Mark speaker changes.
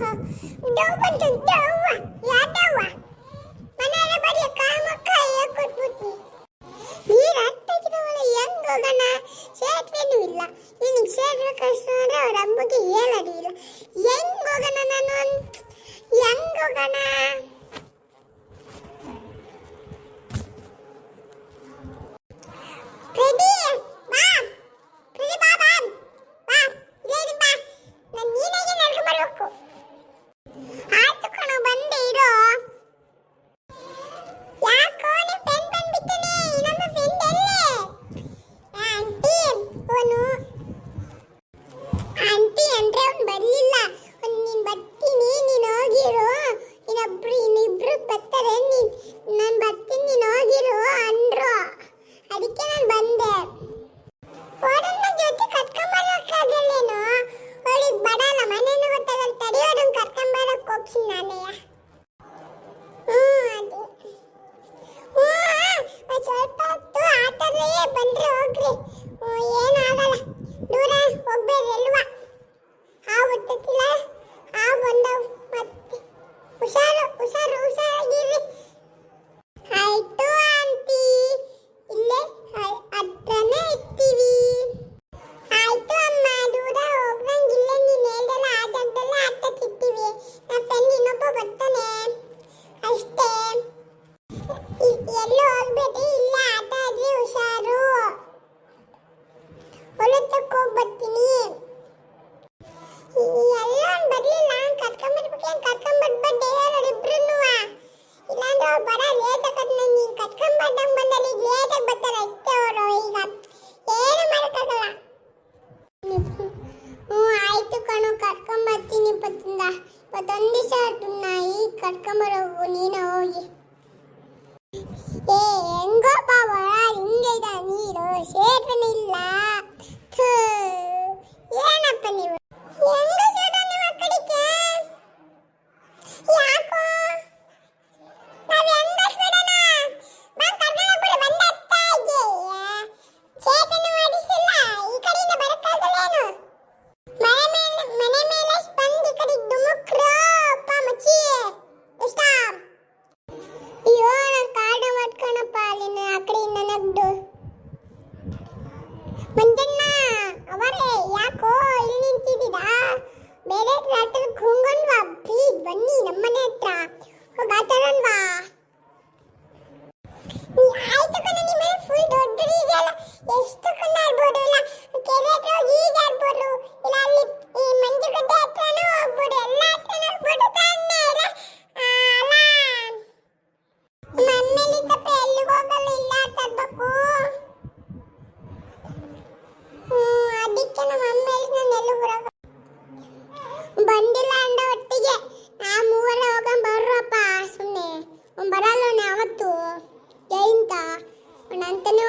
Speaker 1: ಬಂತು ದವ್ವ ಯಾದವ್ವ ಮನೆಯಲ್ಲ ಬರೀ ಕಾಮಕ್ಕ ಕೊಟ್ಬಿಟ್ನಿ ನೀರು ಹತ್ತಿರೋಳು ಹೆಂಗ್ ಹೋಗೋಣ ಸೇತುವೆನೂ ಇಲ್ಲ ನಿನಗೆ ಸೇತುವೆ ಕಷ್ಟ ಅಂದ್ರೆ ಅವ್ರ ಅಮ್ಮಗೆ ಹೇಳೋದು ಅಣ್ಣಯ್ಯ ಹ್ಞೂ ಅದು. ಹ್ಞೂ ಸ್ವಲ್ಪ ಹೊತ್ತು ಆಟವೇ ಬಂದರೆ ಹೋಗ್ರಿ. ಅಂತ ಕೋಪತ್ತೀನಿ ಎಲ್ಲಾನ್ ಬದಲಿ ನಾನ್ ಕಟ್ಕೊಂಡ್ಬಿಡ್ಬೇಕು ಏನ್ ಕಟ್ಕೊಂಡ್ಬಿಡ್ಬೇಡ ಯಾರಿಬ್ರುನುವ ಇಲ್ಲಾಂದ್ರೆ ಅವ್ರು ಬಡ ಲೇಟ್ ಆಗತ್ ನಂಗೆ ನೀನ್ ಕಟ್ಕೊಂಡ್ಬಾರ್ದಂಗ್ ಬಂದಲ್ಲಿ ಈಗ ಲೇಟ್ ಆಗಿ ಬರ್ತಾರೆ ಅಷ್ಟೇ ಅವರು ಈಗ ಏನು ಮಾಡಕ್ಕಾಗಲ್ಲ ಹ್ಞೂ ಆಯ್ತು ಕಣು ಕಟ್ಕೊಂಬರ್ತೀನಿ ಇಪ್ಪತ್ತಿಂದ ಇಪ್ಪತ್ತೊಂದು ದಿವಸ ನಾಯಿ ಕಟ್ಕೊಂಬರೋಗು ನೀನು ಹೋಗಿ ಏ ಹೆಂಗೋಪ್ಪ ಒಳ ಹಿಂಗೈದ ನೀರು ಸೇರ್ಪನೆ ಇಲ್ಲ ಬೇರೆ ಹತ್ರ ಹೋಗೋಣ್ವಾ ಪ್ಲೀಸ್ ಬನ್ನಿ ನಮ್ಮನೆ ಹತ್ರ. ಹೋಗಿ ಆಟಾಡೋಣ್ವಾ ಬಂದಿಲ್ಲ ಅಂದ ಒಟ್ಟಿಗೆ. ಆ ಮೂವರ ಹೋಗಂ ಬರ್ರಪ್ಪ ಸುಮ್ಮನೆ ಅವ್ನು ಬರಲ್ಲ ಅವತ್ತು ಜೈಂತ ಅವನಂತನೇ